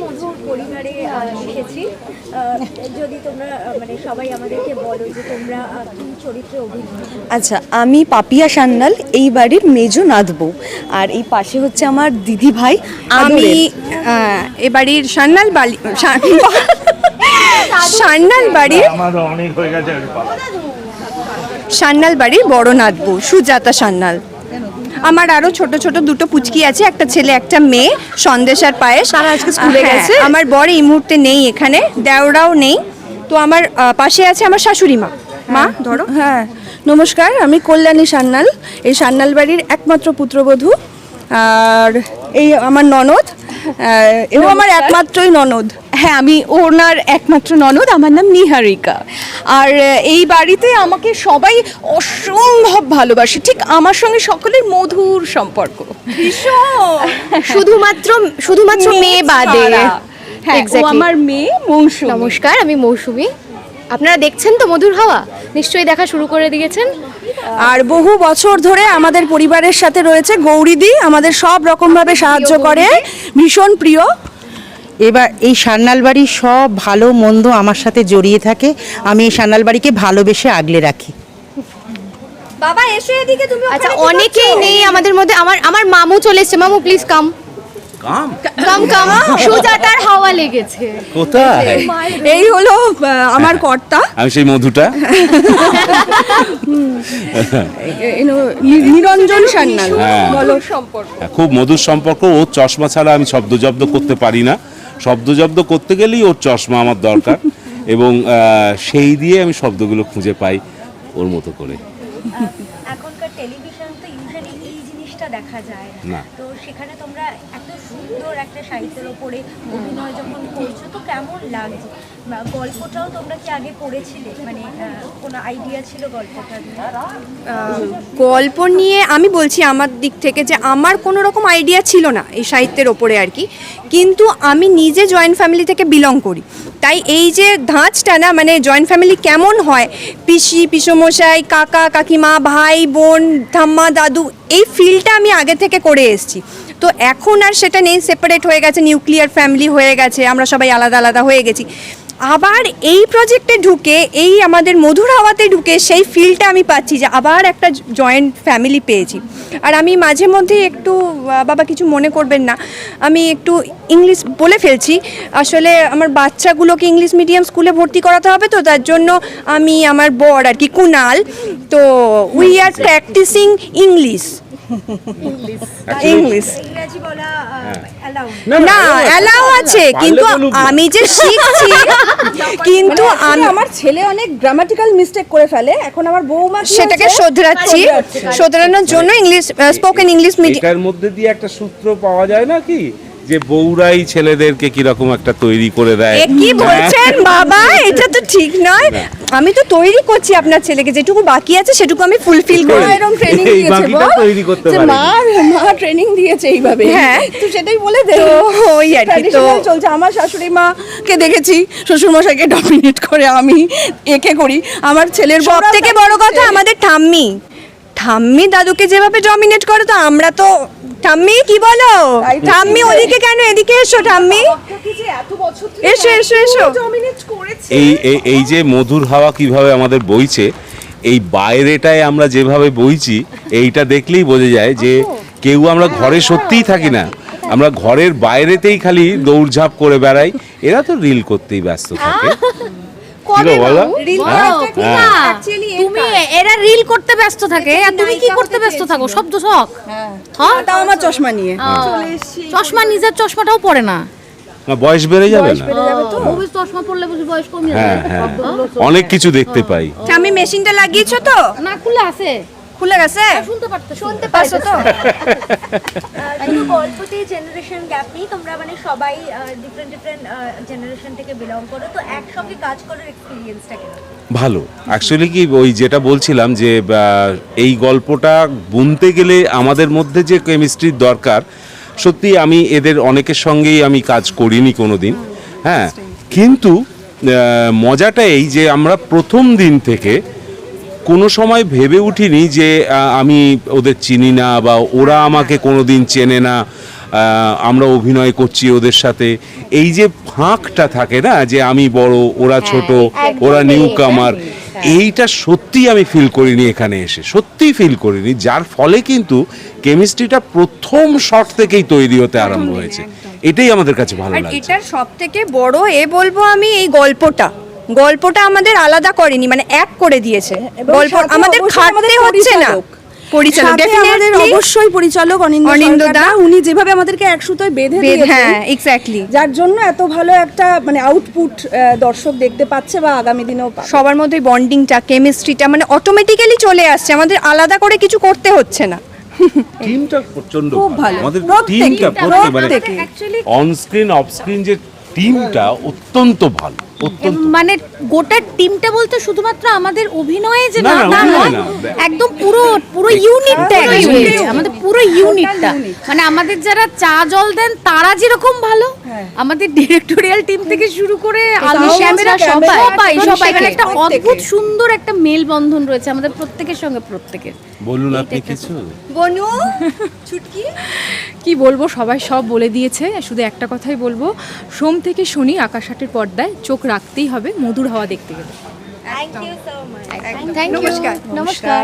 মধুর পরিবারে এসেছি। যদি তোমরা মানে সবাই আমাদেরকে বলো যে তোমরা কি চরিত্রে অভিনয় আচ্ছা আমি পাপিয়া সান্যাল এই বাড়ির মেজো নাদবো আর এই পাশে হচ্ছে আমার দিদি ভাই আমি এ বাড়ির সান্নাল বালি সা- সান্নাল বাড়ির হয়ে। সান্নাল বাড়ির বড় নাতবু সুজাতা সান্নাল আমার আরও ছোট ছোট দুটো পুচকি আছে একটা ছেলে একটা মেয়ে সন্দেশ আর পায়েস। তারা আজকে স্কুলে হ্যাঁ, গেছে? আমার বর এই মুহূর্তে নেই এখানে দেওরাও নেই। তো আমার পাশে আছে আমার শাশুড়ি মা। মা ধরো। হ্যাঁ নমস্কার আমি কল্যাণী সান্নাল এই সান্নাল বাড়ির একমাত্র পুত্রবধূ। আর এই আমার ননদ এও আমার একমাত্রই ননদ। হ্যাঁ আমি ওনার একমাত্র ননদ আমার নাম নিহারিকা। আর এই বাড়িতে আমাকে সবাই অসম্ভব ভালোবাসে। ঠিক আমার সঙ্গে সকলের মধুর সম্পর্ক। শুধুমাত্র শুধুমাত্র মেয়ে বাদে। হ্যাঁ আমার মেয়ে মৌসুমী। নমস্কার আমি মৌসুমী। আপনারা দেখছেন তো মধুর হাওয়া? নিশ্চয়ই দেখা শুরু করে দিয়েছেন। আর বহু বছর ধরে আমাদের পরিবারের সাথে রয়েছে গৌরীদি আমাদের সব রকমভাবে সাহায্য করে। ভীষণ প্রিয়। এবার এই সান্নাল বাড়ির সব ভালো মন্দ আমার সাথে জড়িয়ে থাকে। আমি এই সান্নাল বাড়িকে ভালোবেসে আগলে রাখি। বাবা এসো এদিকে তুমি আচ্ছা অনেকেই নেই আমাদের মধ্যে। আমার আমার মামু চলে এসেছে। মামু প্লিজ কাম কাম? কাম কাম। সুজাতার হাওয়া লেগেছে। কোথায়? এই হলো আমার কর্তা। আমি সেই মধুটা। নিরঞ্জন সান্যাল হ্যাঁ। হ্যাঁ, খুব মধুর সম্পর্ক। ওর চশমা ছাড়া আমি শব্দ জব্দ করতে পারি না। শব্দ জব্দ করতে গেলেই ওর চশমা আমার দরকার। এবং সেই দিয়ে আমি শব্দগুলো খুঁজে পাই ওর মতো করে। দেখা যায় না। তো সেখানে তোমরা এত সুন্দর একটা সাহিত্যের ওপরে অভিনয় যখন করছ তো কেমন লাগছে? বা গল্পটাও তোমরা কি আগে পড়েছিলে? মানে কোনো আইডিয়া ছিল গল্পটা গল্প নিয়ে আমি বলছি আমার দিক থেকে যে আমার কোনো রকম আইডিয়া ছিল না এই সাহিত্যের ওপরে আর কি। কিন্তু আমি নিজে জয়েন্ট ফ্যামিলি থেকে বিলং করি। তাই এই যে ধাঁচটা না মানে জয়েন্ট ফ্যামিলি কেমন হয়? পিসি, পিসমশাই, কাকা, কাকিমা, ভাই, বোন, ঠাম্মা, দাদু, এই ফিলটা আমি আগে থেকে করে এসেছি। তো এখন আর সেটা নেই সেপারেট হয়ে গেছে নিউক্লিয়ার ফ্যামিলি হয়ে গেছে, আমরা সবাই আলাদা আলাদা হয়ে গেছি। আবার এই প্রজেক্টে ঢুকে, এই আমাদের মধুর হাওয়াতে ঢুকে সেই ফিলটা আমি পাচ্ছি যে আবার একটা জয়েন্ট ফ্যামিলি পেয়েছি। আর আমি মাঝে মধ্যে একটু বাবা কিছু মনে করবেন না, আমি একটু ইংলিশ বলে ফেলছি। আসলে আমার বাচ্চাগুলোকে ইংলিশ মিডিয়াম স্কুলে ভর্তি করাতে হবে তো, তার জন্য আমি আমার বর আর কি কুনাল। তো we are practising English English. ইংরাজি বলা অ্যালাউ না। অ্যালাউ আছে। কিন্তু আমি যে শিখছি কিন্তু আমি আমি আমার ছেলে অনেক গ্রামাটিক্যাল মিস্টেক করে ফেলে। এখন আমার বৌমা সেটাকে শোধরাচ্ছি। শোধরানোর জন্য ইংলিশ স্পোকেন ইংলিশ মিডিয়াম এটার মধ্যে দিয়ে একটা সূত্র পাওয়া যায় না কি? যে বউরাই ছেলেদেরকে কীরকম একটা তৈরি করে দেয়। কি বলছেন বাবা? এটা তো ঠিক নয়। আমি তো তৈরি করছি আপনার ছেলেকে যেটুকু বাকি আছে সেটুকু আমি ফুলফিল করে। করব এরকম ট্রেনিং দিয়েছে বাকিটা তৈরি করতে যে পারেনি। মা মা ট্রেনিং দিয়েছে এইভাবে। হ্যাঁ। তুই সেটাই বলে দে তো ওই আর কি তো চলছে। আমার শাশুড়ি মা কে দেখেছি শ্বশুর মশাইকে ডমিনেট করে আমি একে করি। আমার ছেলের সব থেকে বড় কথা আমাদের ঠাম্মি। ঠাম্মি দাদুকে যেভাবে ডমিনেট করে তো আমরা তো ঠাম্মি কি বলো? ঠাম্মি ওদিকে কেন? এদিকে এসো ঠাম্মি। এসো এসো এসো। এই এই- এই যে মধুর হাওয়া কীভাবে আমাদের বইছে এই বাইরেটায় আমরা যেভাবে বইছি এইটা দেখলেই বোঝা যায় যে কেউ আমরা ঘরে সত্যিই থাকি না। আমরা ঘরের বাইরেতেই খালি দৌড়ঝাঁপ করে বেড়াই। এরা তো রিল করতেই ব্যস্ত থাকে। হ্যাঁ? হ্যাঁ। তুমি এরা রিল করতে ব্যস্ত থাকে। আর তুমি কি করতে ব্যস্ত থাকো? সব তো শখ। হ্যাঁ। তাও আমার চশমা নিয়ে। চশমা নিজের চশমাটাও পড়ে না। না, বয়স বেড়ে যাবে না। বউয়ের চশমা পড়লে বুঝি বয়স কমে হ্যাঁ যাবে হ্যাঁ অনেক কিছু দেখতে পাই। আমি মেশিনটা লাগিয়েছো তো? না খুলে আছে। খুলে গেছে? শুনতে পারতো শুনতে পারছ তো? শুধু গল্পতে জেনারেশন গ্যাপ নেই তোমরা মানে সবাই ডিফারেন্ট ডিফারেন্ট জেনারেশন থেকে বিলং করো তো একসঙ্গে কাজ করার এক্সপিরিয়েন্সটা কেমন? ভালো। অ্যাকচুয়ালি কি ওই যেটা বলছিলাম যে এই গল্পটা বুনতে গেলে আমাদের মধ্যে যে কেমিস্ট্রির দরকার সত্যি আমি এদের অনেকের সঙ্গেই আমি কাজ করিনি কোনো দিন হ্যাঁ? কিন্তু মজাটা এই যে আমরা প্রথম দিন থেকে কোনো সময় ভেবে উঠিনি যে আমি ওদের চিনি না বা ওরা আমাকে কোনো দিন চেনে না আমরা অভিনয় করছি ওদের সাথে। এই যে ফাঁকটা থাকে না যে আমি বড় ওরা ছোট ওরা নিউ কামার এইটা সত্যি আমি ফিল করিনি এখানে এসে সত্যি ফিল করিনি যার ফলে কিন্তু কেমিস্ট্রিটা প্রথম শট থেকেই তৈরি হতে আরম্ভ হয়েছে। এটাই আমাদের কাছে ভালো লাগে এটার সব থেকে বড় এ বলব আমি এই গল্পটা। গল্পটা আমাদের আলাদা করেনি মানে এক করে দিয়েছে। গল্প আমাদের অবশ্যই খাটতে হচ্ছে না। পরিচালক। আমাদের অবশ্যই পরিচালক অনিন্দ দা। দা উনি যেভাবে আমাদেরকে এক সুতোয় বেঁধে হ্যাঁ এক্স্যাক্টলি যার জন্য এত ভালো একটা মানে আউটপুট দর্শক দেখতে পাচ্ছে বা আগামী দিনেও সবার মধ্যে বন্ডিংটা কেমিস্ট্রিটা মানে অটোমেটিক্যালি চলে আসছে। আমাদের আলাদা করে কিছু করতে হচ্ছে না। টিমটা প্রচণ্ড খুব ভালো। আমাদের টিমটা প্রত্যেক মানে অন স্ক্রিন অফ স্ক্রিন যে টিমটা অত্যন্ত ভালো। মানে গোটা টিমটা বলতে শুধুমাত্র আমাদের অভিনয়ে যে না, না। একদম পুরো পুরো ইউনিটটা আমাদের পুরো ইউনিটটা মানে আমাদের যারা চা জল দেন তারা যেরকম ভালো আমাদের ডিরেক্টোরিয়াল টিম থেকে শুরু করে আলো তাও ক্যামেরা সবাই সবাই সবাই মানে একটা অদ্ভুত সুন্দর একটা মেল বন্ধন রয়েছে আমাদের প্রত্যেকের সঙ্গে প্রত্যেকের। বলুন আপনি কিছু? বনু ছুটকি? কি বলব? সবাই সব বলে দিয়েছে শুধু একটা কথাই বলব। সোম থেকে শনি আকাশাটের পর্দায় চোখ রাখতেই হবে মধুর হাওয়া দেখতে গেলে। Thank you so much thank you নমস্কার। নমস্কার।